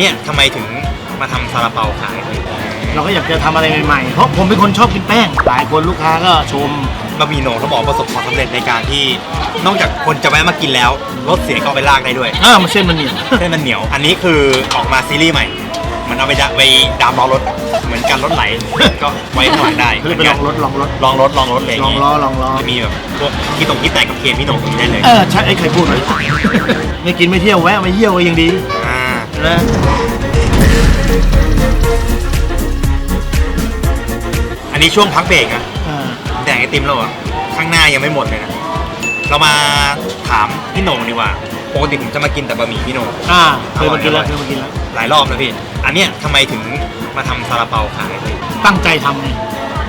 เนี้ยทำไมถึงมาทำซาลาเปาขายเลยเราก็อยากจะทำอะไรใหม่ๆ เพราะผมเป็นคนชอบกินแป้ง หลายคนลูกค้าก็ชม บะหมี่โหน่งต้องบอกประสบความสำเร็จในการที่ นอกจากคนจะแวะมากินแล้วรสเสียก็เอาไปลากได้ด้วยอ่ามันเส้นมันเหนียว เส้นมันเหนียว อันนี้คือออกมาซีรีส์ใหม่ มันเอาไปดะไปดามล้อรถ เหมือนกันรถไหล ก็ไว้ข้างหลังได้คือไปลองรถลองรถ ลองรถลองรถเลยลองล้อลองล้อ จะมีแบบพวกที่ตรงที่แตกกับเคนพี่โหน่งตรงนี้ได้เลย เออใช่ไอ้ใครพูดเลย ไม่กินไม่เที่ยวแวะมาเยี่ยวก็ยังดีอ่า นะอันนี้ช่วงพักเบรกนะอ่าแดกไอติมเราอะข้างหน้ายังไม่หมดเลยนะเรามาถามพี่โหน่งดีกว่าปกติผมจะมากินแต่บะหมี่พี่โหน่ง อ่าเคยมากินแล้วเคยมากินแล้ว หลายรอบแล้วพี่ อันเนี้ยทำไมถึงมาทำซาลาเปาขายพี่ตั้งใจทำไง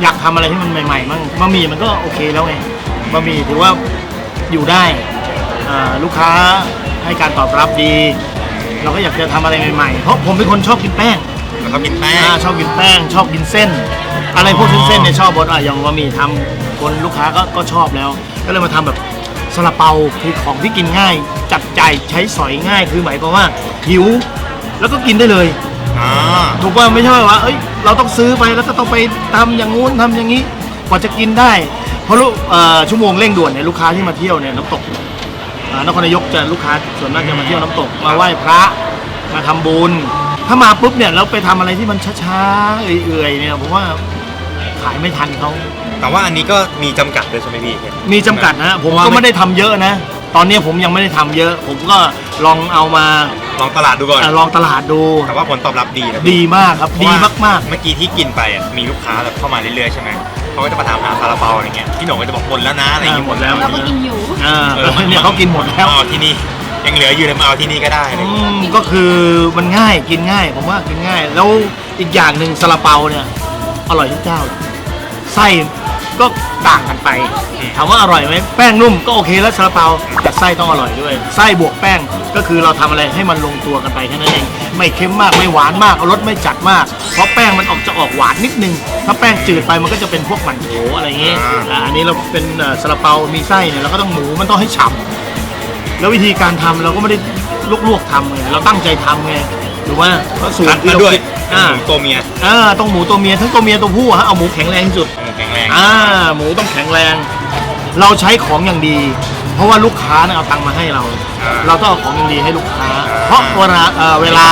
อยากทำอะไรที่มันใหม่ๆมั่งบะหมี่มันก็โอเคแล้วไงบะหมี่ถือว่าอยู่ได้อ่าลูกค้าให้การตอบรับดี เราก็อยากจะทำอะไรใหม่ๆ เพราะผมเป็นคนชอบกินแป้งแล้วก็กินแป้ง อ่าชอบกินแป้ง ชอบกินเส้น อะไรพวกเส้นๆเนี่ยชอบหมดอะอย่างบะหมี่ทำคนลูกค้าก็ก็ชอบแล้ว ก็เลยมาทำแบบซาลาเปาคือของที่กินง่าย จับใจายใช้สอยง่ายคือหมายความว่าหิวแล้วก็กินได้เลย อ่า ถูกว่าไม่ใช่ว่าเอ้ยเราต้องซื้อไปแล้วก็ต้องไปทำอย่างงู้นทำอย่างนี้กว่าจะกินได้ เพราะลูกเอ่อชั่วโมงเร่งด่วนเนี่ยลูกค้าที่มาเที่ยวเนี่ยน้ำตกอ่า นครนายกจะลูกค้าส่วนมากจะมาเที่ยวน้ำตกมาไหว้พระมาทำบุญ ถ้ามาปุ๊บเนี่ยเราไปทำอะไรที่มันช้าๆเอื่อยๆเนี่ยผมว่าขายไม่ทันเขาแต่ว่าอันนี้ก็มีจำกัดด้วยใช่ไหมพี่มีจำกัดนะผมก็ไม่ได้ทำเยอะนะ ตอนนี้ผมยังไม่ได้ทำเยอะ ผมก็ลองเอามาลองตลาดดูก่อน เอ่อลองตลาดดู แต่ว่าผลตอบรับดีนะดีมากครับ เพดีระว่มากๆเมื่อกี้ที่กินไปอะมีลูกค้าแบบเข้ามาเรื่อยๆใช่ไหม เขาก็จะมาถามหาซาลาเปาอะไรเงี้ยพี่โหน่งก็จะบอกหมดแล้วนะอะไรอย่างงี้อ่าหมดแล้วเราก็กินอยู่อ่าเออเนี่ยเขากินหมดแล้วมาเอาที่นี่ยังเหลืออยู่เลยมาเอาที่นี่ก็ได้อะไรอย่างอืเงี้ยมก็คือมันง่ายกินง่าย ผมว่ากินง่าย แล้วอีกอย่างหนึ่งซาลาเปาเนี่ยอร่อยทุกเจ้าไส้ก็ต่างกันไปถามว่าอร่อยไหมแป้งนุ่มก็โอเคแล้วซาลาเปาแต่ไส้ต้องอร่อยด้วยไส้บวกแป้งก็คือเราทำอะไรให้มันลงตัวกันไปแค่นั้นเอง ไม่เค็มมากไม่หวานมากรสไม่จัดมาก เพราะแป้งมันออกจะออกหวานนิดนึง ถ้าแป้งจืดไปมันก็จะเป็นพวกหมันโถอะไรอย่างเงี้ยอ่าอันนี้เราเป็นเอ่อซาลาเปา มีไส้เนี่ยเราก็ต้องหมูมันต้องให้ฉ่ำแล้ววิธีการทำเราก็ไม่ได้ลวกๆทำไงเราตั้งใจทำไงถูกไหมเพราะสูตคัรดที่มาเราด้วยคิดอ่าหมูตัวเมียอ่าต้องหมูตัวเมียทั้งตัวเมียตัวผู้ฮะเอาหมูแข็งแรงที่สุด หมูแข็งแรงอ่าหมูต้องแข็งแรง เราใช้ของอย่างดี เพราะว่าลูกค้าเนี่ยเอาตังค์มาให้เราเราต้องเอาของอย่างดีให้ลูกค้า เพราะเวลาเอ่อเวลา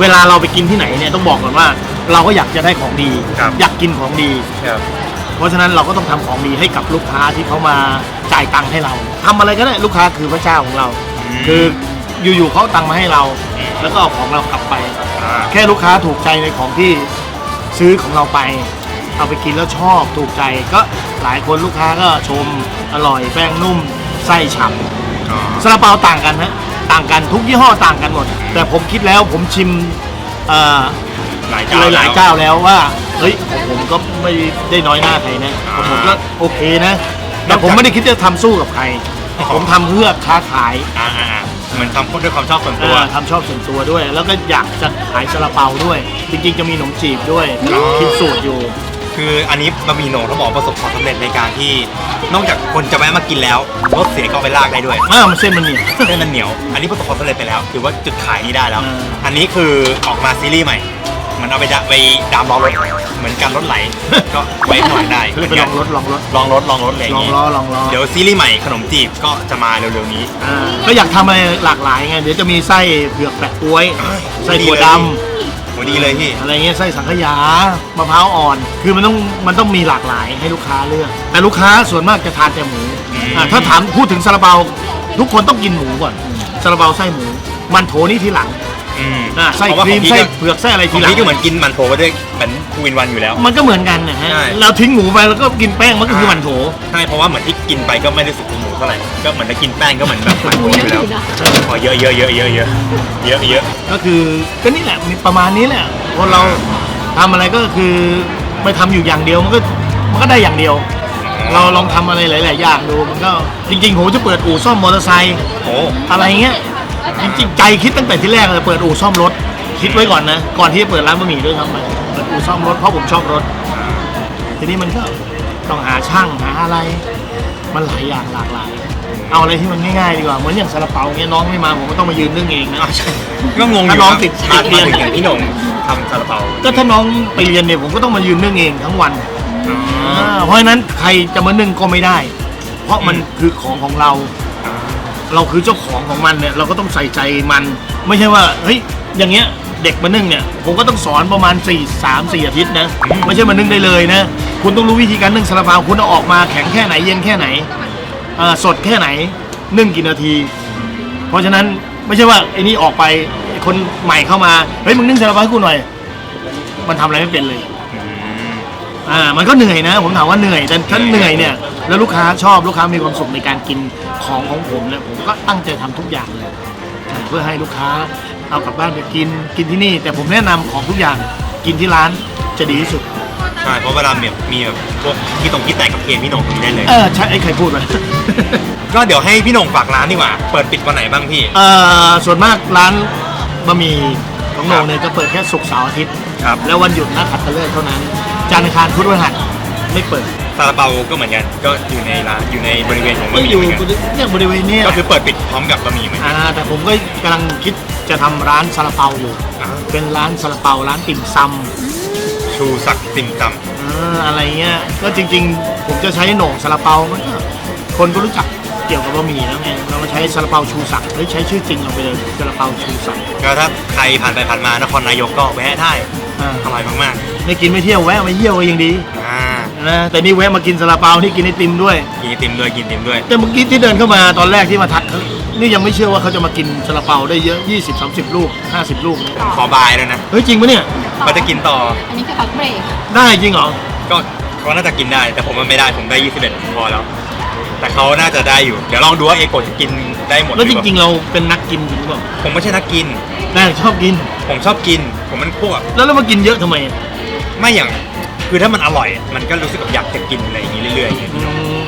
เวลาเราไปกินที่ไหนเนี่ยต้องบอกก่อนว่า เราก็อยากจะได้ของดีอยากกินของดี ครับ เพราะฉะนั้นเราก็ต้องทำของดีให้กับลูกค้าที่เขามาจ่ายตังค์ให้เราทำอะไรก็ได้ลูกค้าคือพระเจ้าของเราคืออยู่ๆเขาเอาตังค์มาให้เรา แล้วก็เอาของเรากลับไป อ่า แค่ลูกค้าถูกใจในของที่ซื้อของเราไป เอาไปกินแล้วชอบถูกใจก็หลายคนลูกค้าก็ชมอร่อยแป้งนุ่มไส้ฉ่อ๋อำซาลาเปาต่างกันฮะ ต่างกันทุกยี่ห้อต่างกันหมด แต่ผมคิดแล้วผมชิมเอ่อหลายเจ้าหลายๆแล้วเจ้าแล้วว่าเฮ้ยของผมก็ไม่ได้น้อยหน้าใครนะของผมก็โอเคนะ แต่ผมไม่ได้คิดจะทำสู้กับใคร ผมทำเพื่อค้าขาย อ่าอ่าอ่าเหมือนทำด้วยความชอบส่วนตัวเอ่อทำชอบส่วนตัวด้วย แล้วก็อยากจะขายซาลาเปาด้วย จริงๆจะมีขนมจีบด้วยอ๋อ คิดสูตรอยู่ คืออันนี้บะหมี่โหน่งต้องบอกประสบความสำเร็จในการที่ นอกจากคนจะแวะมากินแล้วรสเสียก็เอาไปลากได้ด้วยอ่ามันเส้นมันเหนียว เส้นมันเหนียว อันนี้ประสบความสำเร็จไปแล้วถือว่าจุดขายนี้ได้แล้ว อืม อันนี้คือออกมาซีรีส์ใหม่มันเอาไปดะไปดามล้อรถเหมือนกันรถไหล ก็ไว้ข้างหลังได้เรียกไปลองรถลองรถลองรถลองรถอะไรอย่างลองงี้ล้อลองล้อเดี๋ยวซีรีส์ใหม่ขนมจีบก็จะมาเร็วๆนี้ อ่าก็อยากทำอะไรหลากหลายไงเดี๋ยวจะมีไส้เผือกแปะกล้วย ไส้ถั่วดโห ดีเลยพี่ อะไรเงี้ยไส้สังขยามะพร้าวอ่อน คือมันต้องมันต้องมีหลากหลายให้ลูกค้าเลือก แต่ลูกค้าส่วนมากจะทานแต่หมูอืมอ่าถ้าถามพูดถึงซาลาเปาทุกคนต้องกินหมูก่อนซาลาเปาไส้หมู มันโถนี่ทีหลังอืมอ่าไส้เพราะว่าครีมของพี่ไส้ก็เผือกไส้อะไรขทีองหลังพี่ก็เหมือนกินมันโถไปด้วยเหมือนคูวินวันอยู่แล้ว มันก็เหมือนกันนะฮะใช่ เราทิ้งหมูไปแล้วก็กินแป้งมันก็คือมันโถ ใช่เพราะว่าเหมือนที่กินไปก็ไม่ได้รู้สึกถึงหมูเท่าไหร่ก็เหมือนได้กินแป้งก็เหมือนแบบมันหโถมูอเยอะยู่อแล้วยู่นะพอเยอะเยอะเยอะเยอะเยอะเยอะเยอะ ก็คือก็นี่แหละมีประมาณนี้แหละคนเราทำอะไรก็คือไปทำอยู่อย่างเดียวมันก็มันก็ได้อย่างเดียว เราลองทำอะไรหลาย ๆ อย่างดูมันก็จริง ๆ ผมจะเปิดอู่ซ่อมมอเตอร์ไซค์โอ้อะไรเงี้ย จริงๆใจคิดตั้งแต่ที่แรกเลยเปิดอู่ซ่อมรถ คิดไว้ก่อนนะ ก่อนที่จะเปิดร้านบะหมี่ด้วยทำไปเปิดอู่ซ่อมรถเพราะผมชอบรถ ทีนี้มันก็ต้องหาช่างหาอะไร มันหลายอย่างหลากหลาย เอาอะไรที่มันง่ายๆดีกว่าเหมือนอย่างซาลาเปาเงี้ยน้องไม่มาผมก็ต้องมายืนนึ่งเองนะอ่าใช่ก็งงอยู่ถ้าน้องติดมาติดเรีมายนถึงอย่างพี่โหน่งทำซาลาเปาก็ถ้าน้องไปเรียนเนี่ยผมก็ต้องมายืนนึ่งเองทั้งวันอ๋ออ่าเพราะฉะนั้นใครจะมานึ่งก็ไม่ได้ เพราะมันอืมคือของของเราอ่า เราคือเจ้าของของมันเนี่ยเราก็ต้องใส่ใจมัน ไม่ใช่ว่าเฮ้ยอย่างเงี้ยเด็กมานึ่งเนี่ยผมก็ต้องสอนประมาณ 4 3 4 อาทิตย์นะ ไม่ใช่มานึ่งได้เลยนะ คุณต้องรู้วิธีการนึ่งซาลาเปาคุณเอาออกมาแข็งแค่ไหนเย็นแค่ไหนสดแค่ไหนนึ่งกี่นาที เพราะฉะนั้นไม่ใช่ว่าไอ้นี่ออกไปคนใหม่เข้ามาเฮ้ยมึงนึ่งซาลาเปาให้กูหน่อย มันทำอะไรไม่เป็นเลย อืมอ่ามันก็เหนื่อยนะ ผมถามว่าเหนื่อยแต่ถ้าเหนื่อยเนี่ย แล้วลูกค้าชอบลูกค้ามีความสุขในการกินของของผมเนี่ยผมก็ตั้งใจทำทุกอย่างเลยเพื่อให้ลูกค้าเอากลับบ้านไปกินกินที่นี่ แต่ผมแนะนำของทุกอย่างกินที่ร้านจะดีที่สุด ใช่เพราะเวลาแบบมีแบบพวกที่ตรงที่แตกกับเคนพี่โหน่งตรงนี้ได้เลย เออใช่ไอ้ใครพูดวะ ก็เดี๋ยวให้พี่โหน่งฝากร้านดีกว่า เปิดปิดวันไหนบ้างพี่ เออส่วนมากร้านบะหมี่ของโหนงเนี่ยจะเปิดแค่ศุกร์เสาร์อาทิตย์ ครับ แล้ววันหยุดนักขัตฤกษ์เท่านั้น จันทร์อังคารพุธพฤหัสไม่เปิดซาลาเปาก็เหมือนกัน ก็อยู่ในร้านอยู่ในบริเวณของบะไม่หมี่อยู่เหมือนกันเนี่ยบริเวณเนี้ก็คือเปิดปิดพร้อมกับบะหมี่เหมือนกันอ่าแต่ผมก็กำลังคิดจะทำร้านซาลาเปาอยู่ อ่าเป็นร้านซาลาเปาร้านติ่มซชูศักดิ์ติ่มซำอ่าอะไรเงี้ยก็จริง ๆ ผมจะใช้โหน่งซาลาเปามันก็คนก็รู้จักเกี่ยวกับบะหมี่แล้วไงเรามาใช้ซาลาเปาชูศักดิ์หรือใช้ชื่อจริงเราไปเลยซาลาเปาชูศักดิ์ำก็ถ้าใครผ่านไปผ่านมานครนายกก็แวะได้ อ่า อร่อยมากไม่กินไม่เที่ยวแวะมาเยี่ยวก็ยังดีๆอ่านะแต่นี่แวะมากินซาลาเปาที่กินไอติมด้วย กินไอติมด้วยกินไอติมด้วย แต่เมื่อกี้ที่เดินเข้ามาตอนแรกที่มาทักเขานี่ยังไม่เชื่อว่าเขาจะมากินซาลาเปาได้เยอะ 20 30 ลูก 50 ลูกนะขอบายเลยนะเฮ้ยจริงปะเนี่ย เขาจะกินต่อ อันนี้คือพักเบรกได้จริงเหรอ ก็เขาน่าจะกินได้ แต่ผมมันไม่ได้ ผมได้ 21 พอแล้ว แต่เขาน่าจะได้อยู่ เดี๋ยวลองดูว่าเอโกะจะกินได้หมดแล้วหจอเปาริงๆ เราเป็นนักกินจริงหรือเปล่าผมไม่ใช่นักกิน น่าชอบกิน ผมชอบกิน ผมมันพวกแล้วเรามากินเยอะทำไมไม่อย่าง คือถ้ามันอร่อย มันก็รู้สึกแบบอยากจะกินอะไรอย่างนี้เรื่อยอื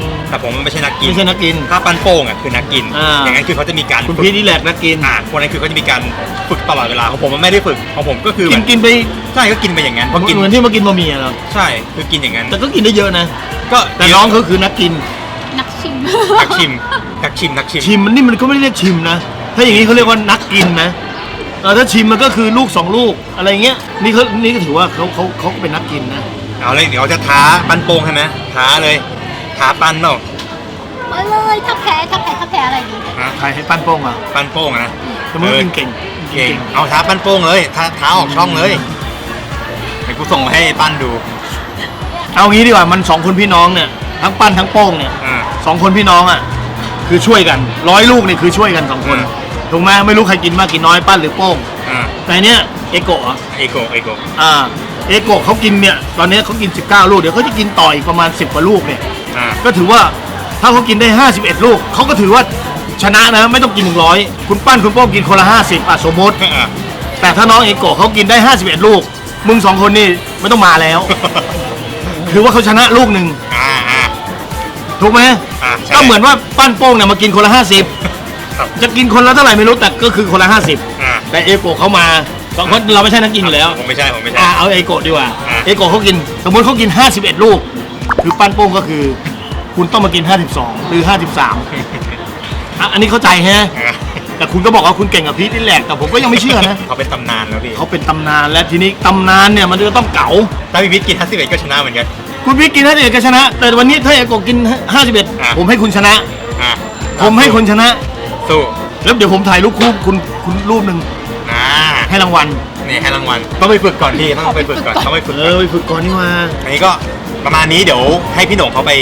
มๆ แต่ผมมันไม่ใช่นักกิน ไม่ใช่นักกิน ถ้าปันโป้งอะคือนักกิน อ่า อย่างนั้นคือเขาจะมีการคุณฝึพีกทนี่แหละนักกิน อ่าคนนั้นคือเขาจะมีการฝึกตลอดเวลา ของผมมันไม่ได้ฝึก ของผมก็คือกิแบนบกินไปใช่ก็กินไปอย่างนั้นพอกินเหมือนที่มากินบะหมี่อะเหรอใช่คือกินอย่างนั้น แต่ก็กินได้เยอะนะ ก็แต่น้องเขาคือนักกินนัก ชิม นักชิมนักชิมนักชิม ชิมมันนี่มันก็ไม่ได้เรียกชิมนะ ถ้าอย่างนี้เขาเรียกว่านักกินนะเออถ้าชิมมันก็คือลูกสองลูกอะไรเงี้ย นี่เขานี่ก็ถือว่าเขาเขาเขาเป็นนักกินนะ เอาเลยเดี๋ยวจะท้าปันโป้งใช่ไหมท้าเลยท้าปันเนาะมาเลยถ้าแพ้ถ้าแพ้ถ้าแพ้อะไรดีฮะใครให้ปั้นโป้งอะปันโป้งอะนะแต่มึงกินเก่งเก่งเอาท้าปันโป้งเลยท้าท้าออกช่องเลยเดี๋ยวกูส่งมาให้ปั้นดู เอางี้ดีกว่ามันสองคนพี่น้องเนี่ยทั้งปั้นทั้งโป้งเนี่ยอ่า สองคนพี่น้องอะคือช่วยกันร้อยลูกเนี่ยคือช่วยกันสองคนอ่า ถูกไหมไม่รู้ใครกินมากกินน้อยปั้นหรือโป้ง อ่าแต่เนี้ยเอโกะอะเอโกะเอโกะอ่าเอโกะเขากินเนี่ยตอนนี้เขากิน 19 ลูกเดี๋ยวเขาจะกินต่ออีกประมาณ 10กว่าลูกเนี่ย อ่าก็ถือว่าถ้าเขากินได้ 51 ลูก เขาก็ถือว่าชนะนะไม่ต้องกิน 100 คุณปั้นคุณโป้งกินคนละ 50อะสมมติ อ่า แต่ถ้าน้องเอโกะเขากินได้ 51 ลูก มึงสองคนนี่ไม่ต้องมาแล้ว ถือว่าเขาชนะลูกหนึ่งอ่าอ่าถูกไหม อ่าใช่ ก็เหมือนว่าปั้นโป้งเนี่ยมากินคนละ ครับ50 จะกินคนละเท่าไหร่ไม่รู้แต่ก็คือคนละอ่า50แต่เอโกะเขามาเพราะเราไม่ใช่นักกินอยู่แล้ว ผมไม่ใช่ผมไม่ใช่ อ่าเอาเอโกะดีกว่าอ่าเอโกะเขากิน สมมติเขากิน 51 ลูก คือปั้นโป้งก็คือ คุณต้องมากิน 52 หรือ 53อะอันนี้เข้าใจฮะอ่าแต่คุณก็บอกว่าคุณเก่งกับพีทนี่แหลกแต่ผมก็ยังไม่เชื่อนะ เขาเป็นตำนานแล้วพี่เขาเป็นตำนานและทีนี้ตำนานเนี่ยมันจะต้องเก๋า ถ้าพี่วิทย์กินทัศเวทก็ชนะเหมือนกัน คุณพีทกิน51ก็ชนะ แต่วันนี้ถ้าเอโกะกินอะ51ผมให้คุณชนะ อ่าผมให้คุณชนะ สู้แล้วเดี๋ยวผมถ่ายรูปคู่คุณคุณรูปหนึ่งอ่าให้รางวัล นี่ให้รางวัลต้องไปฝึกก่อนพี่ต้องไปฝึกก่อนต้องไปฝึกเอก่อน อไปฝึกก่อนนี่มา อันนี้ก็ประมาณนี้เดี๋ยวให้พี่หน่งเขาไป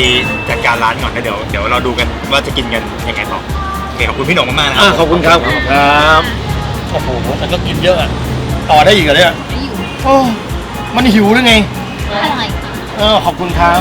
จัดการร้านก่อนแล้วเดี๋ยวเดี๋ยวเราดูกันว่าจะกินกันยังไงต่อโอเคขอบคุณพี่หน่งมากๆนะคอ่ารัขอบคุณครับ ครับ โอ้โหแต่ก็กินเยอะอะต่อได้อีกเหรอเนี่ย ไม่อยู่โอ้ มันหิวหรือไงอะไร เออขอบคุณครับ